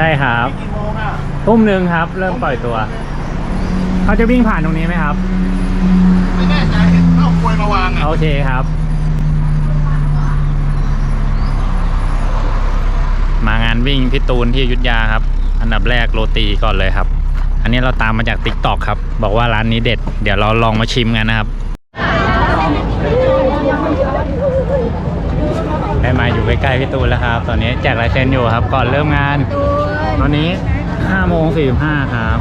ช่ครับกี่โมงอะทุ่มหนึ่งครับ เริ่มปล่อยตัว เขาจะวิ่งผ่านตรงนี้ไหมครับ ไม่แน่ใจเห็นเข้ากลวยมาวางอะโอเคครับ มางานวิ่งพี่ตูนที่อยุทธยาครับ อันดับแรกโรตีก่อนเลยครับ อันนี้เราตามมาจากติ๊กตอกครับ บอกว่าร้านนี้เด็ด เดี๋ยวเราลองมาชิมกันนะครับ ได้มาอยู่ใกล้ๆพี่ตูนแล้วครับ ตอนนี้แจกลายเซ็นอยู่ครับ ก่อนเริ่มงาน ตอนนี้5โมง45ครับ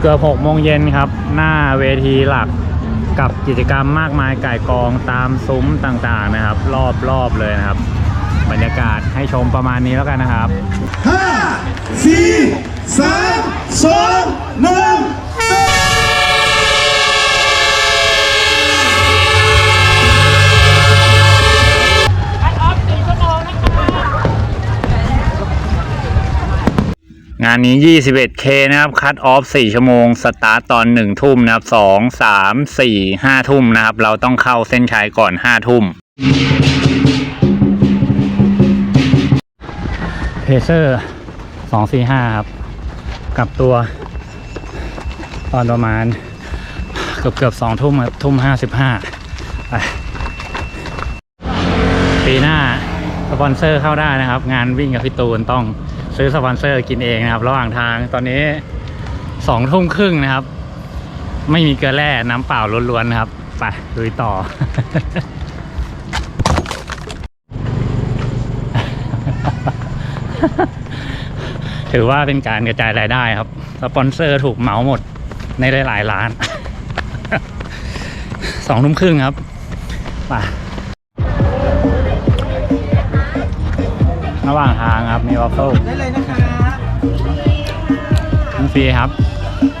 เกือบ6โมงเย็นครับ หน้าเวทีหลักกับกิจกรรมมากมายไก่กองตามซุ้มต่างๆนะครับ รอบๆเลยนะครับ บรรยากาศให้ชมประมาณนี้แล้วกันนะครับ5 4 3 2 1านนี้ 21K นะครับ คัดออฟ 4 ชั่วโมง สตาร์ตตอน 1 ทุ่มนะครับ 2 3 4 5 ทุ่มนะครับ เราต้องเข้าเส้นชัยก่อน 5 ทุ่มเพเซอร์ 245 ครับ กลับตัว ตอนประมาณ เกือบเกือบสองทุ่มครับ ทุ่ม 55ไปปีหน้า สปอนเซอร์เข้าได้นะครับ งานวิ่งกับพี่ตูนต้อง ซื้อสปอนเซอร์กินเองนะครับ ระหว่างทางตอนนี้สองทุ่มครึ่งนะครับ ไม่มีเกลือแร่น้ำเปล่าล้วนๆครับไปลุยต่อ ถือว่าเป็นการกระจายรายได้ครับ สปอนเซอร์ถูกเหมาหมดในหลายๆร้านสองทุ่มครึ่งครับไป ระหว่างทางครับมีวอฟเฟิลได้เลยนะคะฟรีครับ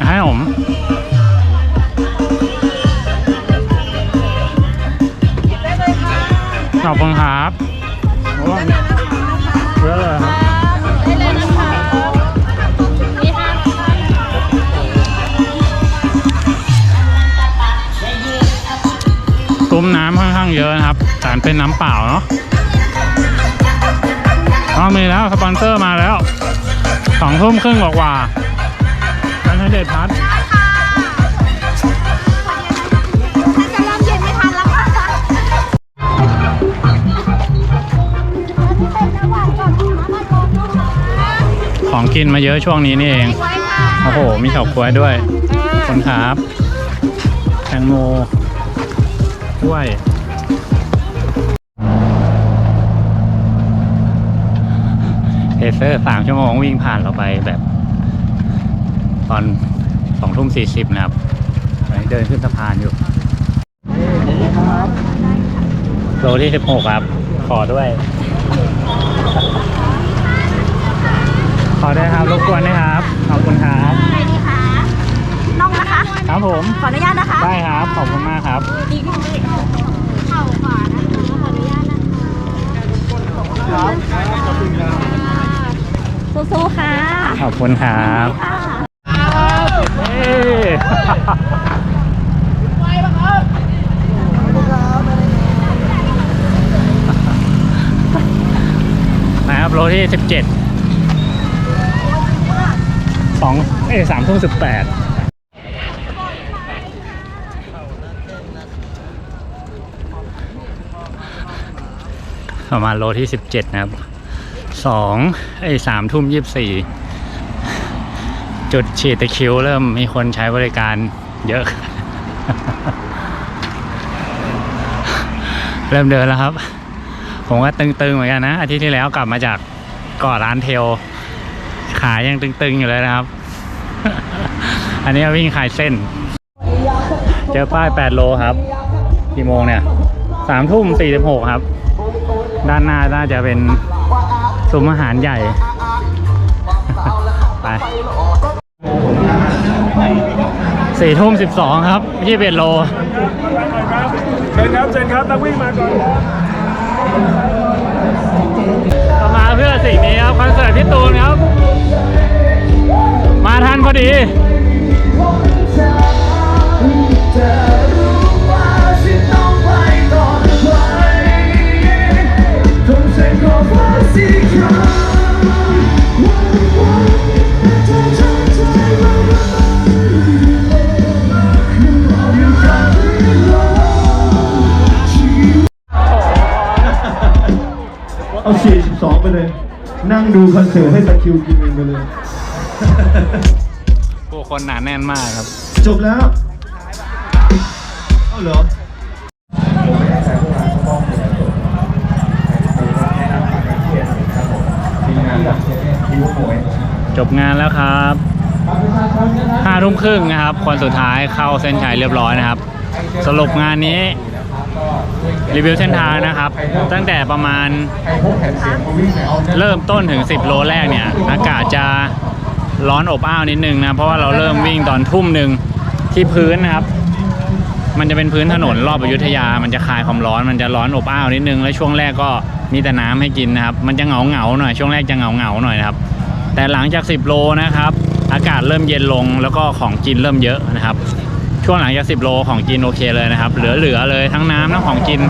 ให้ผมขอบคุณครับโอ้ยเยอะเลยครับได้เลยนะคะนี่ค่ะซุ้มน้ำค่อนข้างเยอะนะครับแต่เป็นน้ำเปล่าเนาะ เอ๋อมีแล้วสปอนเซอร์มาแล้วสองทุ่มครึ่งกว่าๆกันให้เด็ดพัดจะเริ่มเย็นไม่ทันแล้วค่ะของกินมาเยอะช่วงนี้นี่เอง โอ้โห มีเฉาก๊วยด้วยขอบคุณครับ แตงโมกล้วย เทเซอร์สามชั่วโมงวิ่งผ่านเราไปแบบ ตอนสองทุ่มสี่สิบนะครับตอนนี้เดินขึ้นสะพานอยู่โลที่สิบหกครับ ขอด้วย ขอด้วยครับ รบกวนด้วยครับ ขอบคุณครับอะไรดีคะน้องนะคะ ครับผม ขออนุญาตนะคะ ได้ครับ ขอบคุณมากครับดีขึ้นเลยเข่าขวานะคะ ขออนุญาตนะคะ สู้ๆค่ะ ขอบคุณครับค่ะเอ้นะครับโลที่สิบเจ็ดสองเอ้ยสามทุ่มสิบแปดประมาณโลที่สิบเจ็ดนะครับ สองไอ้สามทุ่มยี่สิบสี่จุดฉีดตะคิวเริ่มมีคนใช้บริการเยอะ เริ่มเดินแล้วครับ ผมก็ตึงๆเหมือนกันนะ อาทิตย์ที่แล้วกลับมาจากก่อร้านเทล ขายังตึงๆอยู่เลยนะครับ อันนี้วิ่งขายเส้น เจอป้าย 8 โลครับ กี่โมงเนี่ยสามทุ่มสี่สิบหกครับ ด้านหน้าน่าจะเป็น ซุ้มอาหารใหญ่ ไปสี่ทุ่มสิบสองครับยี่สิบเอ็ดโลเชิญครับเชิญครับนักวิ่งมาก่อนเรามาเพื่อสิ่งนี้ครับคอนเสิร์ตพี่ตูนครับ มาทันพอดี เอา42ไปเลย นั่งดูคอนเสิร์ตให้ตะคริวกินเองไปเลย ผู้คนหนาแน่นมากครับ จบแล้วเอาเหรอจบงานแล้วครับห้าทุ่มครึ่งนะครับคนสุดท้ายเข้าเส้นชัยเรียบร้อยนะครับ สรุปงานนี้ รีวิวเส้นทางนะครับ ตั้งแต่ประมาณเริ่มต้นถึง 10 โลแรกเนี่ย อากาศจะร้อนอบอ้าวนิดนึงนะ เพราะว่าเราเริ่มวิ่งตอนทุ่มหนึ่งที่พื้นนะครับ มันจะเป็นพื้นถนนรอบอยุธยา มันจะคลายความร้อน มันจะร้อนอบอ้าวนิดนึง แล้วช่วงแรกก็มีแต่น้ำให้กินนะครับ มันจะเหงาเหงาๆหน่อย ช่วงแรกจะเหงาเหงาๆหน่อยนะครับ แต่หลังจาก 10 โลนะครับ อากาศเริ่มเย็นลง แล้วก็ของกินเริ่มเยอะนะครับ ช่วงหลังจาก10โลของกินโอเคเลยนะครับ เหลือๆเลยทั้งน้ำทั้งของกิน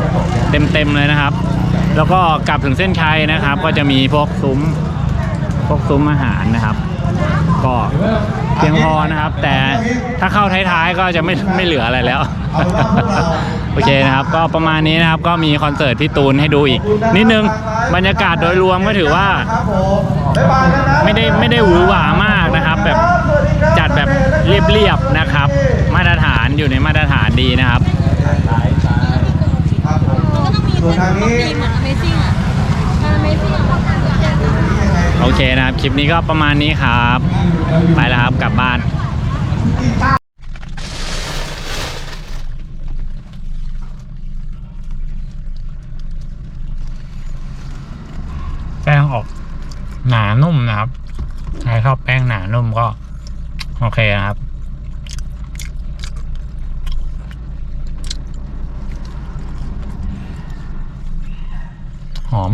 เต็มๆเลยนะครับ แล้วก็กลับถึงเส้นชัยนะครับ ก็จะมีพวกซุ้มพวกซุ้มอาหารนะครับ ก็เพียงพอนะครับ แต่ถ้าเข้าท้ายๆก็จะไม่ไม่เหลืออะไรแล้ว โอเคนะครับ ก็ประมาณนี้นะครับก็มีคอนเสิร์ตพี่ตูนให้ดูอีก นิดนึงบรรยากาศโดยรวมก็ถือว่า ไม่ได้ไม่ได้หวือหวามากนะครับ แบบจัดแบบเรียบๆนะครับ ดีนะครับก็ต้องมีส่วนทางนี้ทีเหมือน Amazing อะ Amazing อะโอเคนะครับ คลิปนี้ก็ประมาณนี้ครับ ไปแล้วครับ กลับบ้านแป้งออกหนานุ่มนะครับ ใครชอบแป้งหนานุ่มก็ โอเคนะครับ หอม